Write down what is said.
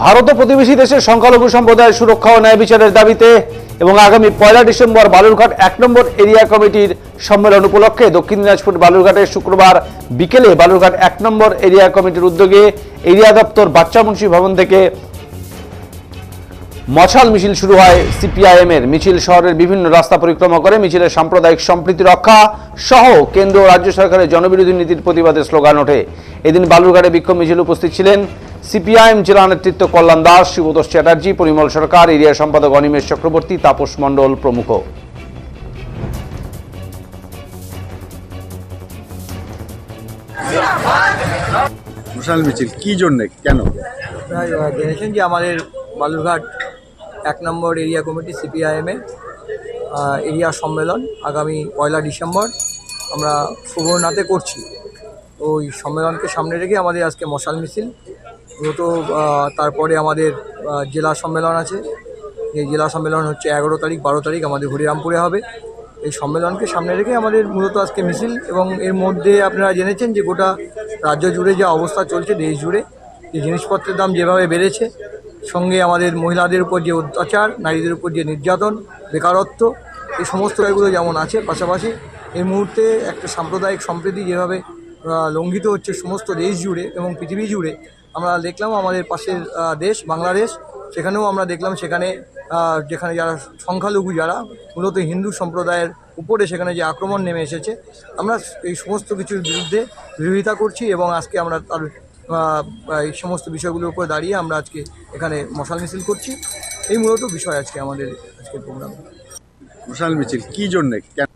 ভারত ও প্রতিবেশী দেশের সংখ্যালঘু সম্প্রদায়ের সুরক্ষা ও ন্যায় বিচারের দাবিতে এবং আগামী পয়লা ডিসেম্বর বালুরঘাট এক নম্বর এরিয়া কমিটির সম্মেলন উপলক্ষে দক্ষিণ দিনাজপুর বালুরঘাটে শুক্রবার বিকেলে বালুরঘাট এক নম্বর এরিয়া কমিটির উদ্যোগে এরিয়া দপ্তর বাচ্চা মুন্সি ভবন থেকে মশাল মিছিল শুরু হয় সিপিআইএম এর মিছিল শহরের বিভিন্ন রাস্তা পরিক্রমা করে মিছিলের সাম্প্রদায়িক সম্প্রীতি রক্ষা সহ কেন্দ্র ও রাজ্য সরকারের জনবিরোধী নীতির প্রতিবাদে স্লোগান ওঠে। এদিন বালুরঘাটে বিক্ষোভ মিছিল উপস্থিত ছিলেন সিপিআইএম জেলা নেতৃত্ব কল্যাণ দাস শিবতোষ চ্যাটার্জি পরিমল সরকার এরিয়া সম্পাদক অনিমেষ চক্রবর্তী তাপস মণ্ডল প্রমুখ। মশাল মিছিল কি জন্যে? কেন? জেনেছেন যে আমাদের বালুরঘাট এক নম্বর এরিয়া কমিটি সিপিআইএমের এরিয়া সম্মেলন আগামী পয়লা ডিসেম্বর আমরা সুবর্ণাতে করছি। ওই সম্মেলনকে সামনে রেখে আমাদের আজকে মশাল মিছিল। মূলত তারপরে আমাদের জেলা সম্মেলন আছে। এই জেলা সম্মেলন হচ্ছে এগারো তারিখ, বারো তারিখ আমাদের হরিরামপুরে হবে। এই সম্মেলনকে সামনে রেখে আমাদের মূলত আজকে মিছিল এবং এর মধ্যে আপনারা জেনেছেন যে গোটা রাজ্য জুড়ে যে অবস্থা চলছে, দেশ জুড়ে, যে জিনিসপত্রের দাম যেভাবে বেড়েছে সঙ্গে আমাদের মহিলাদের উপর যে অত্যাচার, নারীদের উপর যে নির্যাতন, বেকারত্ব, এই সমস্ত এগুলো যেমন আছে, পাশাপাশি এই মুহূর্তে একটা সাম্প্রদায়িক সম্প্রীতি যেভাবে লঙ্ঘিত হচ্ছে সমস্ত দেশ জুড়ে এবং পৃথিবী জুড়ে, আমরা দেখলাম আমাদের পাশের দেশ, বাংলাদেশ, সেখানেও আমরা দেখলাম সেখানে যেখানে যারা সংখ্যালঘু যারা, মূলত হিন্দু সম্প্রদায়ের উপরে সেখানে যে আক্রমণ নেমে এসেছে, আমরা এই সমস্ত কিছুর বিরুদ্ধে বিরোধিতা করছি এবং আজকে আমরা তার এই সমস্ত বিষয়গুলোর উপর দাঁড়িয়ে আমরা আজকে এখানে মশাল মিছিল করছি। এই মূলত বিষয় আজকে আমাদের আজকের প্রোগ্রাম মশাল মিছিল, কী জন্যে? কেন?